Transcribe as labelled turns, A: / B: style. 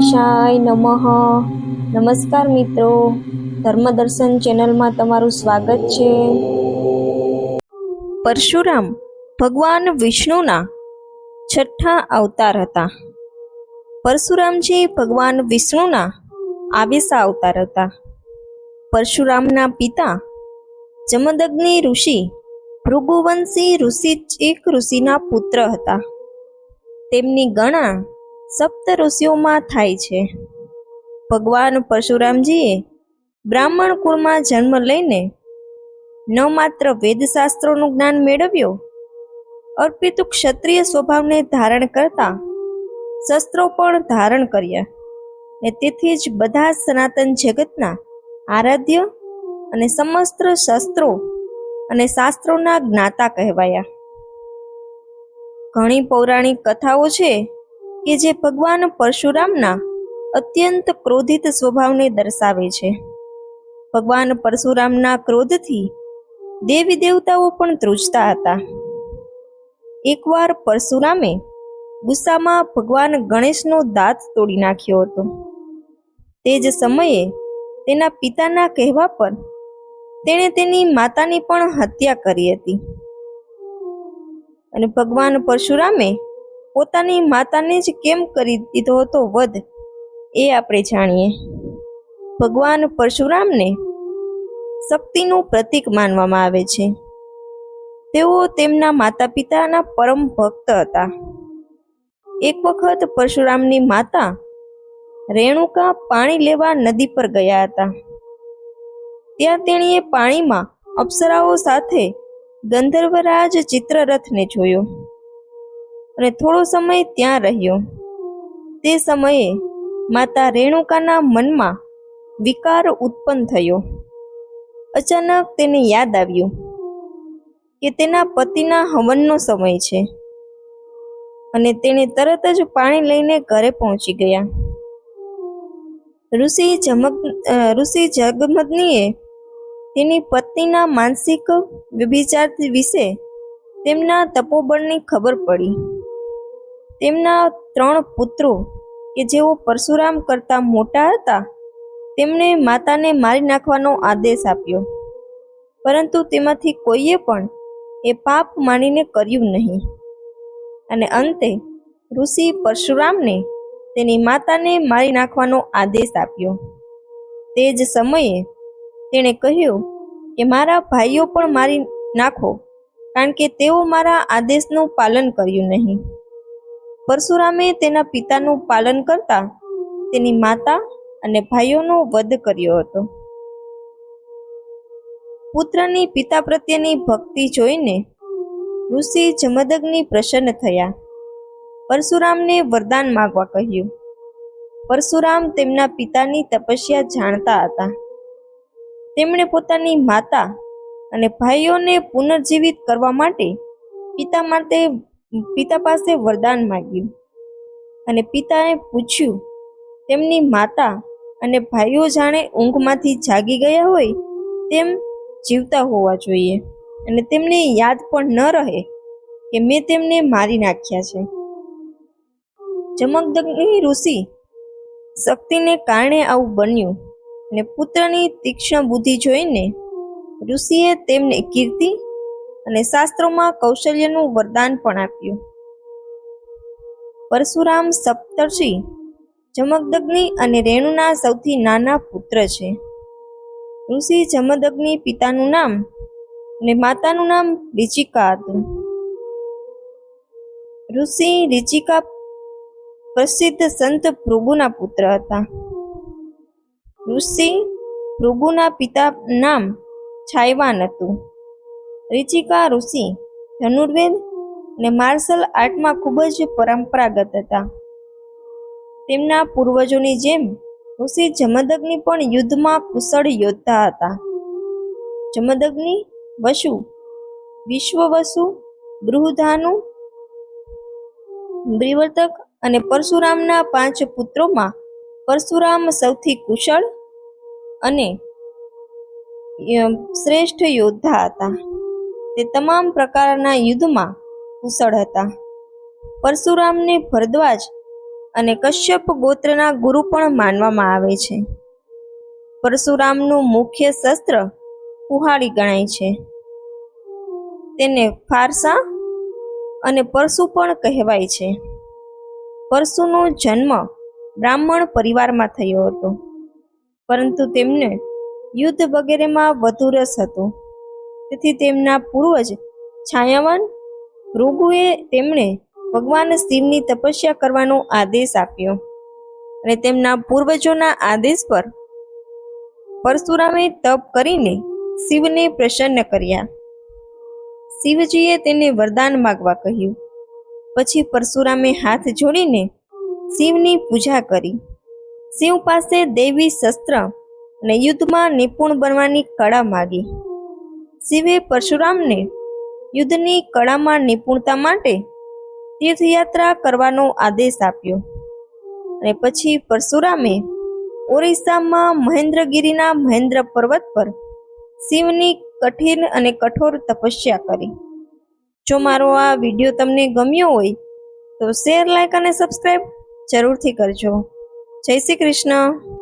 A: ગણેશાય નમઃ. નમસ્કાર મિત્રો. ધર્મદર્શન ચેનલમાં તમારું સ્વાગત છે. પરશુરામ ભગવાન વિષ્ણુના છઠ્ઠા અવતાર હતા. પરશુરામજી ભગવાન વિષ્ણુના આવેશા અવતાર હતા. પરશુરામના પિતા જમદગ્નિ ઋષિ ભૃગુવંશી ઋષિ એક ઋષિના પુત્ર હતા. તેમની ગણા સપ્ત ઋષિઓમાં થાય છે. ભગવાન પરશુરામજીએ બ્રાહ્મણ કુળમાં જન્મ લઈને ન માત્ર વેદશાસ્ત્રોનું જ્ઞાન મેળવ્યો, અર્પિત ક્ષત્રિય સ્વભાવને ધારણ કરતા શસ્ત્રો પણ ધારણ કર્યા ને તેથી જ બધા સનાતન જગતના આરાધ્ય અને સમસ્ત શસ્ત્રો અને શાસ્ત્રોના જ્ઞાતા કહેવાયા. ઘણી પૌરાણિક કથાઓ છે કે જે ભગવાન પરશુરામના અત્યંત ક્રોધિત સ્વભાવને દર્શાવે છે. ભગવાન પરશુરામના ક્રોધથી દેવી દેવતાઓ પણ ધ્રુજતા હતા. એકવાર પરશુરામે ગુસ્સામાં ભગવાન ગણેશનો દાંત તોડી નાખ્યો હતો. તે જ સમયે તેના પિતાના કહેવા પર તેણે તેની માતાની પણ હત્યા કરી હતી. અને ભગવાન પરશુરામે પોતાની માતાને જ કેમ કરી દીધો હતો વધ? એ આપણે જાણીએ. ભગવાન પરશુરામને શક્તિનું પ્રતીક માનવામાં આવે છે. તેઓ તેમના માતા પિતાના પરમ ભક્ત હતા. એક વખત પરશુરામની માતા રેણુકા પાણી લેવા નદી પર ગયા હતા. ત્યાં તેણીએ પાણીમાં અપ્સરાઓ સાથે ગંધર્વરાજ ચિત્રરથને જોયો. અને થોડો સમય ત્યાં રહ્યો. તે સમયે માતા રેણુકાના મનમાં વિકાર ઉત્પન્ન થયો. અચાનક તેને યાદ આવ્યું કે તેના પતિના હવનનો સમય છે અને તેણે તરત જ પાણી લઈને ઘરે પહોંચી ગયા. ઋષિ જમક ઋષિ જગમદનીએ તેની પત્નીના માનસિક વ્યભિચાર વિશે તેમના તપોબળની ખબર પડી. તેમના ત્રણ પુત્રો કે જેઓ પરશુરામ કરતા મોટા હતા, તેમણે માતાને મારી નાખવાનો આદેશ આપ્યો. પરંતુ તેમાંથી કોઈએ પણ એ પાપ માનીને કર્યું નહીં. અને અંતે ઋષિ પરશુરામને તેની માતાને મારી નાખવાનો આદેશ આપ્યો. તે જ સમયે તેણે કહ્યું કે, મારા ભાઈઓ પણ મારી નાખો, કારણ કે તેઓ મારા આદેશનું પાલન કર્યું નહીં. પરશુરામે તેના પિતાનું પાલન કરતા તેની માતા અને ભાઈઓનો વધ કર્યો હતો. પુત્રની પિતા પ્રત્યેની ભક્તિ જોઈને ઋષિ જમદગ્નિ પ્રસન્ન થયા. પરશુરામને વરદાન માગવા કહ્યું. પરશુરામ તેમના પિતાની તપસ્યા જાણતા હતા. તેમણે પોતાની માતા અને ભાઈઓને પુનર્જીવિત કરવા માટે પિતા માટે પિતા પાસે વરદાન માંગ્યું અને પિતાએ પૂછ્યું, તેમની માતા અને ભાઈઓ જાણે ઊંઘમાંથી જાગી ગયા હોય તેમ જીવતા હોવા જોઈએ અને તેમને યાદ પણ ન રહે કે મેં તેમને મારી નાખ્યા છે. જમકદગ્નિ ઋષિ શક્તિને કારણે આવું બન્યું અને પુત્રની તીક્ષ્ણ બુદ્ધિ જોઈને ઋષિએ તેમને કીર્તિ અને શાસ્ત્રોમાં કૌશલ્યનું વરદાન પણ આપ્યું. પરશુરામ સપ્તર્ષિ જમદગ્નિ અને રેણુના સૌથી નાના પુત્ર છે. ઋષિ જમદગ્નિ પિતાનું નામ અને માતાનું નામ રિચિકા હતું. ઋષિ રિચિકા પ્રસિદ્ધ સંત ભૃગુના પુત્ર હતા. ઋષિ ભૃગુના પિતા નામ છાયવાન હતું. રિચિકા, ઋષિ, ધનુર્વેદ અને માર્શલ આર્ટમાં ખૂબ જ પરંપરાગત હતા. તેમના પૂર્વજોની જેમ ઋષિ જમદગ્નિ પણ યુદ્ધમાં કુશળ યોદ્ધા હતા. જમદગ્નિ, વસુ, વિશ્વવસુ, બૃહધાનુ, બ્રિવર્તક અને પરશુરામના પાંચ પુત્રોમાં પરશુરામ સૌથી કુશળ અને શ્રેષ્ઠ યોદ્ધા હતા. તે તમામ પ્રકારના યુદ્ધમાં કુશળ હતા. પરશુરામને ભરદ્વાજ અને કશ્યપ ગોત્રના ગુરુ પણ માનવામાં આવે છે. પરશુરામનું મુખ્ય શસ્ત્ર કુહાડી ગણાય છે. તેને ફારસા અને પરશુ પણ કહેવાય છે. પરશુનો જન્મ બ્રાહ્મણ પરિવારમાં થયો હતો. પરંતુ તેમને યુદ્ધ વગેરેમાં વધુ રસ હતો. તેથી તેમના પૂર્વજ છાયાવાન ભૃગુએ તેમણે ભગવાન શિવની તપસ્યા કરવાનો આદેશ આપ્યો અને તેમના પૂર્વજોના આદેશ પર પરશુરામે તપ કરીને શિવને પ્રસન્ન કર્યા. શિવજીએ તેને વરદાન માગવા કહ્યું. પછી પરશુરામે હાથ જોડીને શિવની પૂજા કરી. શિવ પાસે દેવી શસ્ત્ર અને યુદ્ધમાં નિપુણ બનવાની કળા માગી. શિવે પરશુરામને યુદ્ધની કળામાં નિપુણતા માટે તીર્થયાત્રા કરવાનો આદેશ આપ્યો. અને પછી પરશુરામે ઓરિસ્સામાં મહેન્દ્રગીરીના મહેન્દ્ર પર્વત પર શિવની કઠિન અને કઠોર તપસ્યા કરી. જો મારો આ વીડિયો તમને ગમ્યો હોય તો શેર, લાઈક અને સબસ્ક્રાઈબ જરૂરથી કરજો. જય શ્રી કૃષ્ણ.